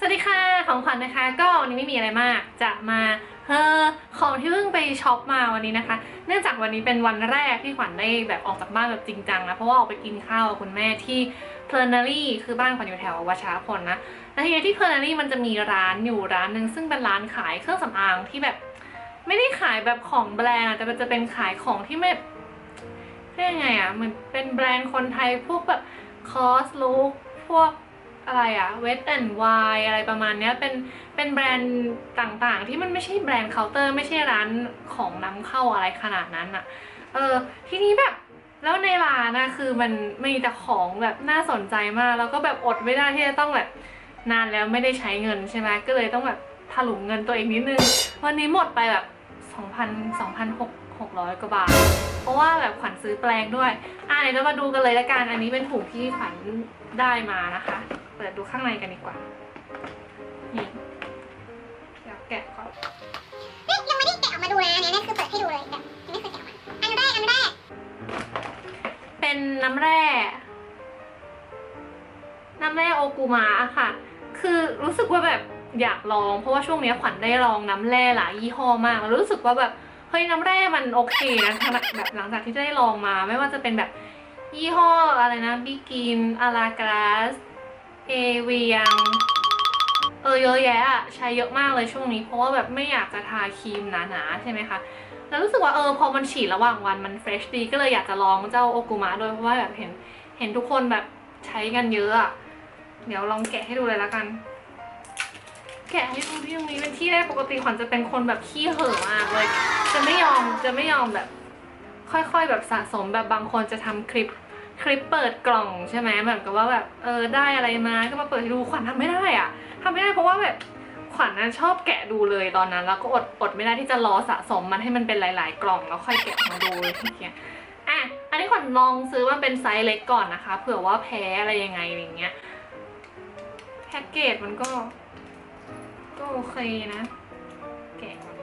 สวัสดีค่ะ ของขวัญนะคะ ก็วันนี้ไม่มีอะไรมาก จะมาเออของที่เพิ่งไปช็อปมาวันนี้นะคะ เนื่องจากวันนี้เป็นวันแรกที่ขวัญได้แบบออกจากบ้านแบบจริงจังนะ เพราะว่าออกไปกินข้าวกับคุณแม่ที่เพลนารีคือบ้านขวัญอยู่แถววัชรพลนะแล้วทีนี้ที่เพลนารีมันจะมีร้านอยู่ร้านหนึ่งซึ่งเป็นร้านขายเครื่องสำอางที่แบบ ไม่ได้ขายแบบของแบรนด์แต่มันจะเป็นขายของที่ไม่เรียกไงอะเหมือนเป็นแบรนด์คนไทยพวกแบบคอสลุกพวก อะไรอะเวทแอนด์วอะไรประมาณเนี้ยเป็นเป็นแบรนด์ต่างๆ ที่มันไม่ใช่แบรนด์เคาน์เตอร์ ไม่ใช่ร้านของนำเข้าอะไรขนาดนั้นอะเออทีนี้แบบแล้วในร้านนะคือมันมีแต่ของแบบน่าสนใจมาก แล้วก็แบบอดไม่ได้ที่จะต้องแบบนานแล้วไม่ได้ใช้เงินใช่ไหมก็เลยต้องแบบถลุงเงินตัวเองนิดนึง วันนี้หมดไปแบบ2,000 2,600 กว่าบาท เพราะว่าแบบขวัญซื้อแปลงด้วย อะเดี๋ยวเรามาดูกันเลยละกัน อันนี้เป็นถุงที่ขวัญได้มานะคะ เปิดดูข้างในกันดีกว่า นี่เดี๋ยวแกะก่อนเฮ้ยยังไม่ได้แกะออกมาดูนะเนี่ยนี่คือเปิดให้ดูเลยแบบไม่เคยแกะมาอันแรกอันแรก เป็นน้ำแร่ น้ำแร่โอกุมะอะค่ะ คือรู้สึกว่าแบบอยากลอง เพราะว่าช่วงนี้ขวัญได้ลองน้ำแร่หลายยี่ห้อมากแล้วรู้สึกว่าแบบเฮ้ยน้ำแร่มันโอเคนะขนาดแบบหลังจากที่ได้ลองมา ไม่ว่าจะเป็นแบบยี่ห้ออะไรนะบิกินอลากราส เอเวียง เออเยอะแยะอะใช้เยอะมากเลยช่วงนี้ เพราะว่าแบบไม่อยากจะทาครีมหนาๆใช่ไหมคะแล้วรู้สึกว่าเออพอมันฉีดระหว่างวันมันเฟรชดีก็เลยอยากจะลองเจ้าโอกุมะด้วยเพราะว่าแบบเห็นเห็นทุกคนแบบใช้กันเยอะอะเดี๋ยวลองแกะให้ดูเลยละกัน แกะให้ดูที่ตรงนี้เป็นที่แรกปกติขวัญจะเป็นคนแบบขี้เห่อมากเลย จะไม่ยอมจะไม่ยอมแบบ ค่อยๆแบบสะสมแบบบางคนจะทำคลิป คลิปเปิดกล่องใช่ไหมเหมือนกับว่าแบบเออได้อะไรมาก็มาเปิดให้ดูขวัญทำไม่ได้อะทำไม่ได้เพราะว่าแบบขวัญนั้นชอบแกะดูเลยตอนนั้น แล้วก็อดอดไม่ได้ที่จะรอสะสมมันให้มันเป็นหลาย ๆ กล่องแล้วค่อยแกะมาดูทีเนี้ยอะอันนี้ขวัญลองซื้อมาเป็นไซส์เล็กก่อนนะคะ เผื่อว่าแพ้อะไรยังไงอะไรเงี้ยแพ็กเกจมันก็ ก็โอเคนะ แกะก่อน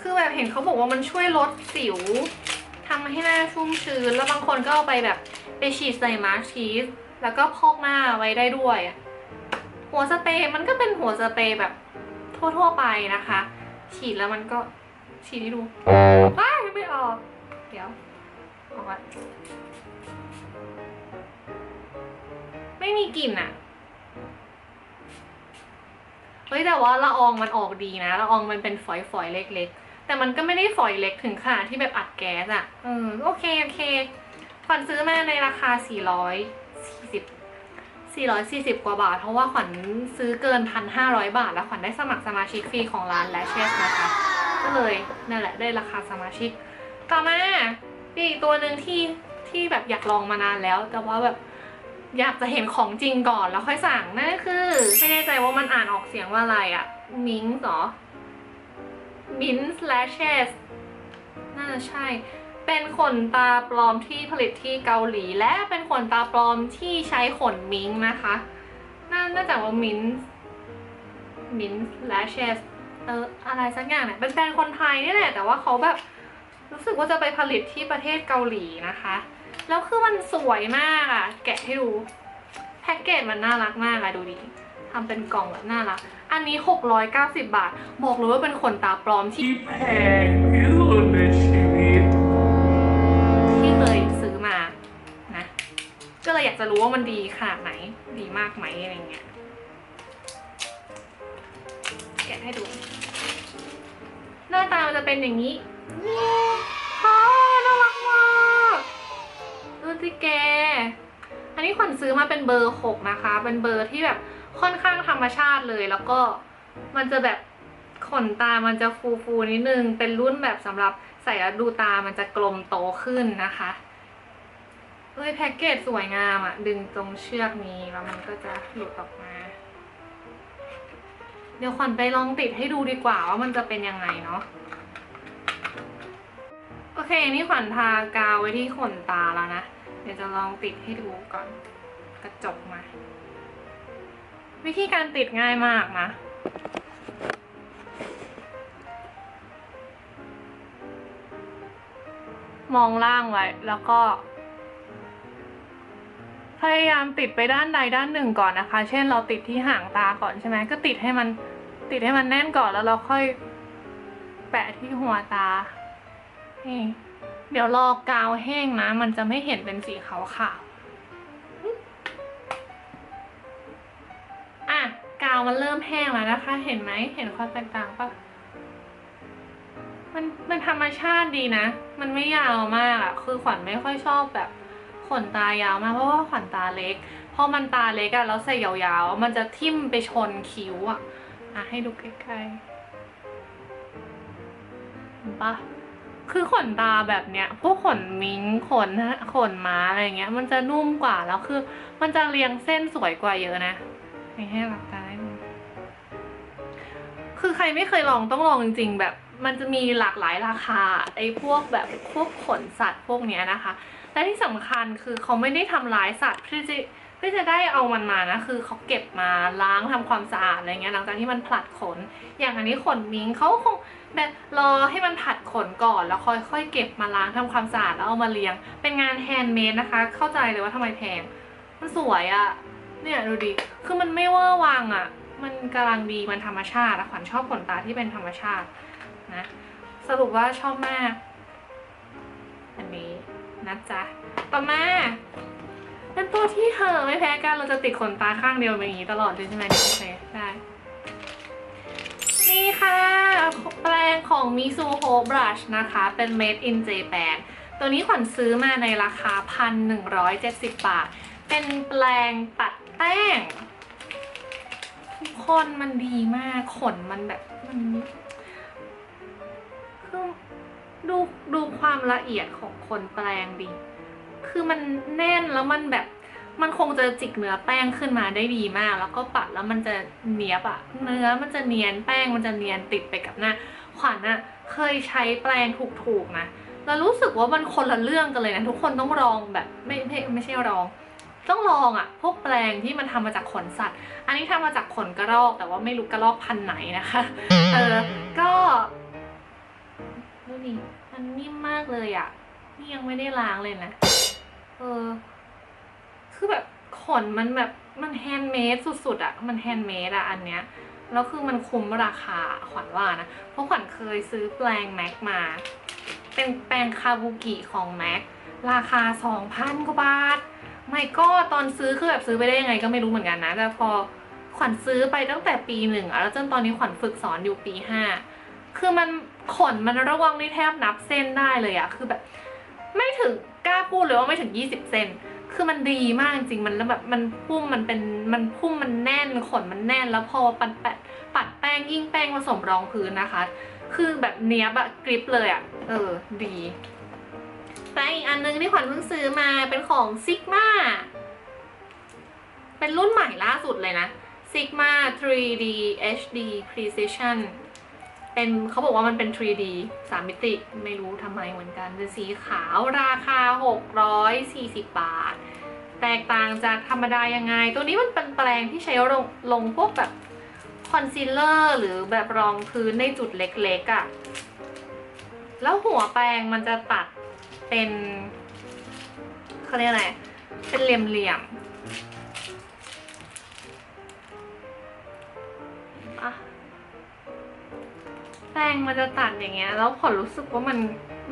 คือแบบเห็นเขาบอกว่ามันช่วยลดสิว ทำให้หน้าชุ่มชื้น แล้วบางคนก็เอาไปแบบไปฉีดใส่มาร์ชีสแล้วก็พอกหน้าไว้ได้ด้วย หัวสเปรย์มันก็เป็นหัวสเปรย์แบบทั่วๆไปนะคะ ฉีดแล้วมันก็ฉีดให้ดูว้ายไม่ออก เดี๋ยวออกก่อนไม่มีกลิ่นอะเฮ้ยแต่ว่าละอองมันออกดีนะละอองมันเป็นฝอยๆเล็กๆ แต่มันก็ไม่ได้ฝอยเล็กถึงขนาดที่แบบอัดแก๊สอะ่ะเออโอเคโอเคขวัญซื้อมาในราคา 440 440 กว่าบาท เพราะว่าขวัญซื้อเกิน 1,500 บาท แล้วขวัญได้สมัครสมาชิกฟรีของร้าน Lashes นะคะ ก็เลยนั่นแหละได้ราคาสมาชิก ต่อมาอีกตัวหนึ่งที่ที่แบบอยากลองมานานแล้ว แต่ว่าแบบอยากจะเห็นของจริงก่อนแล้วค่อยสั่งนั่นก็คือ ไม่แน่ใจว่ามันอ่านออกเสียงว่าอะไรอะมิงส์เหรอ มินส์ lashes น่าจะใช่ เป็นขนตาปลอมที่ผลิตที่เกาหลี และเป็นขนตาปลอมที่ใช้ขนมิงนะคะน่าจะว่ามินมินส์ lashes เอออะไรสักอย่างเนี่ยเป็นแบรนด์คนไทยนี่แหละ แต่ว่าเขาแบบรู้สึกว่าจะไปผลิตที่ประเทศเกาหลีนะคะ แล้วคือมันสวยมากอะแกะให้ดู แพ็กเกจมันน่ารักมากอะดูดิ ทำเป็นกล่องแบบน่ารัก อันนี้ 690 บาท บอกเลยว่าเป็นขนตาปลอมที่ที่แพงที่สุดในชีวิตที่เคยซื้อมานะ ก็เลยอยากจะรู้ว่ามันดีขนาดไหน ดีมากไหมอะไรเงี้ย แกะให้ดู หน้าตามันจะเป็นอย่างนี้ว้าวน่ารักมากดูสิแกอันนี้ขวัญซื้อมาเป็นเบอร์หกนะคะ เป็นเบอร์ที่แบบ ค่อนข้างธรรมชาติเลย แล้วก็มันจะแบบขนตามันจะฟูฟูนิดนึง เป็นรุ่นแบบสำหรับใส่แล้วดูตามันจะกลมโตขึ้นนะคะเอ้ยแพ็กเกจสวยงามอะ่ะดึงตรงเชือกนี้แล้วมันก็จะหลุดออกมา เดี๋ยวขวัญไปลองติดให้ดูดีกว่าว่ามันจะเป็นยังไงเนาะโอเค นี่ขวัญทากาวไว้ที่ขนตาแล้วนะ เดี๋ยวจะลองติดให้ดูก่อน กระจกมา วิธีการติดง่ายมากนะ มองล่างไว้ แล้วก็ พยายามติดไปด้านใดด้านหนึ่งก่อนนะคะ เช่นเราติดที่ห่างตาก่อนใช่ไหมก็ติดให้มันติดให้มันแน่นก่อนแล้วเราค่อยแปะที่หัวตา นี่ เดี๋ยวรอกาวแห้งนะ มันจะไม่เห็นเป็นสีขาว มันเริ่มแห้งแล้วนะคะ เห็นไหมเห็นความแตกต่างปะมันมันธรรมชาติดีนะ มันไม่ยาวมากอะคือขวัญไม่ค่อยชอบแบบขนตายาวมากเพราะว่าขวัญตาเล็ก พอมันตาเล็กอะแล้วใส่ยาวๆ มันจะทิ่มไปชนคิ้วอะอะให้ดูใกล้ๆเห็นปะคือขนตาแบบเนี้ย พวกขนมิงขนขนม้าอะไรเงี้ย มันจะนุ่มกว่าแล้วคือ มันจะเรียงเส้นสวยกว่าเยอะนะให้ให้หลับตา คือใครไม่เคยลองต้องลองจริงๆ แบบมันจะมีหลากหลายราคาไอ้พวกแบบพวกขนสัตว์พวกเนี้ยนะคะ และที่สำคัญคือเขาไม่ได้ทำร้ายสัตว์เพื่อจะเพื่อจะได้เอามันมานะคือเขาเก็บมาล้างทำความสะอาดอะไรเงี้ยหลังจากที่มันผลัดขน อย่างอันนี้ขนมิงเขาคงแบบรอให้มันผัดขนก่อนแล้วค่อยๆเก็บมาล้างทำความสะอาดแล้วเอามาเลี้ยง เป็นงานแฮนด์เมดนะคะ เข้าใจเลยว่าทำไมแพง มันสวยอะเนี่ยดูดิคือมันไม่เวอร์วังอะ มันกำลังดีมันธรรมชาติขวัญชอบขนตาที่เป็นธรรมชาตินะสรุปว่าชอบมาก อันนี้นะจ๊ะต่อมาเป็นตัวที่เธอไม่แพ้กันเราจะติดขนตาข้างเดียวแบบนี้ตลอดเลยใช่ไหมโอเคได้นี่ค่ะ แปรงของ Mizuho Brush นะคะ เป็น Made in Japan ตัวนี้ขวัญซื้อมาในราคา 1,170 บาท เป็นแปรงปัดแป้ง ทุกคนมันดีมากขนมันแบบมันคือดูดูความละเอียดของคนแปรงดีคือมันแน่นแล้วมันแบบมันคงจะจิกเนื้อแป้งขึ้นมาได้ดีมาก แล้วก็ปัดแล้วมันจะเนียบอะเนื้อมันจะเนียนแป้งมันจะเนียนติดไปกับหน้า ขวัญอะเคยใช้แปรงถูกๆนะแล้วรู้สึกว่ามันคนละเรื่องกันเลยนะทุกคนต้องลองแบบไม่ไม่ไม่ใช่ลอง ต้องลองอะพวกแปรงที่มันทำมาจากขนสัตว์ อันนี้ทำมาจากขนกระรอกแต่ว่าไม่รู้กระรอกพันธุ์ไหนนะคะ เออ ก็ดูนี่มันนิ่มมากเลยอะนี่ยังไม่ได้ล้างเลยนะ เออ คือแบบขนมันแบบมันแฮนด์เมดสุดๆอะมันแฮนด์เมดอะอันเนี้ยแล้วคือมันคุ้มราคาขวัญว่านะ เพราะขวัญเคยซื้อแปลงแม็กมา เป็นแปลงคาบุกิของแม็กราคา 2,000 กว่าบาท ไม่ก็ตอนซื้อคือแบบซื้อไปได้ยังไงก็ไม่รู้เหมือนกันนะ แต่พอขวัญซื้อไปตั้งแต่ปีหนึ่งแล้วจนตอนนี้ขวัญฝึกสอนอยู่ปีห้าคือมันขนมันร่วงนี่แทบนับเส้นได้เลยอะคือแบบ ไม่ถึงกล้าพูดเลยว่าไม่ถึง 20 เซนคือมันดีมากจริงมันแล้วแบบมันพุ่มมันเป็นมันพุ่มมันแน่นขนมันแน่น แล้วพอปัดแปะปัดแป้งยิ่งแป้งผสมรองพื้นนะคะ คือแบบเนี้ยบอะกริปเลยอะเออดี แต่อีกอันนึงที่ขวัญเพิ่งซื้อมาเป็นของซิกมาเป็นรุ่นใหม่ล่าสุดเลยนะ Sigma 3D HD Precision เป็นเขาบอกว่ามันเป็น 3D สามมิติ ไม่รู้ทำไมเหมือนกันเป็นสีขาวราคา 640 บาท แตกต่างจากธรรมดายังไง ตัวนี้มันเป็นแปรงที่ใช้ลงลงพวกแบบคอนซีลเลอร์หรือแบบรองพื้นในจุดเล็กๆอะ่ะ แล้วหัวแปรงมันจะตัด เป็นเขาเรียกอะไร เป็นเหลี่ยมๆอะแป้งมันจะตัดอย่างเงี้ย แล้วผลรู้สึกว่ามัน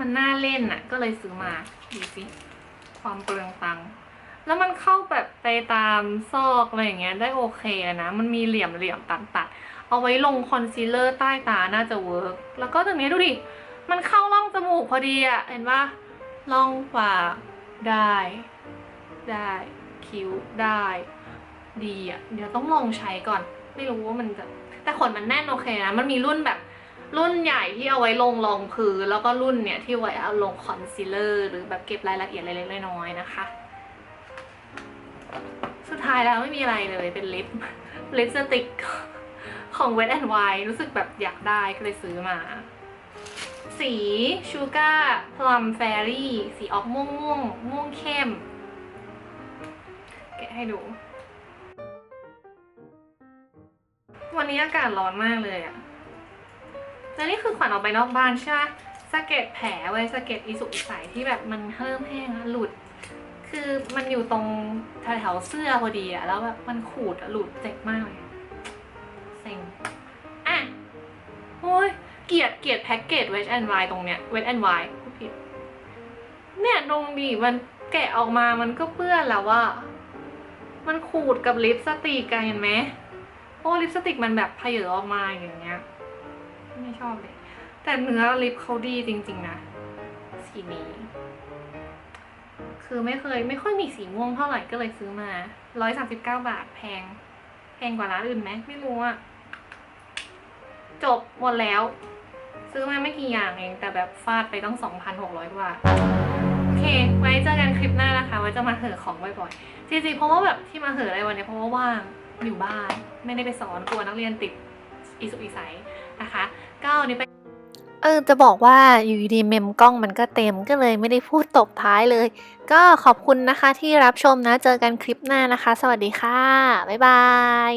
มันน่าเล่นน่ะก็เลยซื้อมาดูสิความเปลืองตังค์แล้วมันเข้าแบบไปตามซอกอะไรอย่างเงี้ยได้โอเคเลยนะ มันมีเหลี่ยมเหลี่ยมตัดตัดเอาไว้ลงคอนซีลเลอร์ใต้ตาน่าจะเวิร์กแล้วก็ตรงนี้ดูดิ มันเข้าร่องจมูกพอดีอะเห็นปะ ร่องปากได้ ได้คิ้วได้ ดีอะเดี๋ยวต้องลองใช้ก่อน ไม่รู้ว่ามันจะ แต่ขนมันแน่นโอเคนะ มันมีรุ่นแบบรุ่นใหญ่ที่เอาไว้ลงรองพื้นแล้วก็รุ่นเนี่ยที่ไว้เอาลงคอนซีลเลอร์หรือแบบเก็บรายละเอียดเล็กๆน้อยๆนะคะ สุดท้ายแล้วไม่มีอะไรเลยเป็นลิปลิปสติกของ Wet n Wild รู้สึกแบบอยากได้ก็เลยซื้อมา สี Sugar Plum Fairy สีออกม่วงม่วงม่วงเข้ม แกะให้ดู วันนี้อากาศร้อนมากเลยอะแล้วนี่คือขวัญออกไปนอกบ้านใช่ไหมสะเก็ดแผลไว้สะเก็ดอีสุอีใสที่แบบมันเพิ่มแห้งหลุด คือมันอยู่ตรงแถวเสื้อพอดีอะแล้วแบบมันขูดหลุดเจ็บมากเลย เกลียดเกลียดแพ็กเกจเวทแอนด์ไวตรงเนี้ยเวทแอนด์ไวพูดผิด เนี่ยตรงดีมันแกะออกมามันก็เปื้อนแล้วว่า มันขูดกับลิปสติกกันเห็นไหมเพราะลิปสติกมันแบบเพเยอออกมาอย่างเงี้ย ไม่ชอบเลย แต่เนื้อลิปเขาดีจริง ๆ นะ สีนี้ คือไม่เคยไม่ค่อยมีสีม่วงเท่าไหร่ก็เลยซื้อมาร้อยสามสิบเก้าบาทแพง แพงกว่าร้านอื่นไหมไม่รู้อะจบหมดแล้ว ซื้อมาไม่กี่อย่างเอง แต่แบบฟาดไปต้องสองพันหกว่า โอเค ไว้เจอกันคลิปหน้านะคะ ไว้จะมาเหอะของบ่อยๆ จริงๆ เพราะว่าแบบที่มาเหอะอะไรวันนี้เพราะว่าว่างอยู่บ้าน ไม่ได้ไปสอนกลัวนักเรียนติดอีสุกอีใสนะคะก็วันนี้ไปเออจะบอกว่าอยู่ดีๆเมมกล้องมันก็เต็มก็เลยไม่ได้พูดตบท้ายเลย ก็ขอบคุณนะคะที่รับชมนะ เจอกันคลิปหน้านะคะ สวัสดีค่ะ บ๊ายบาย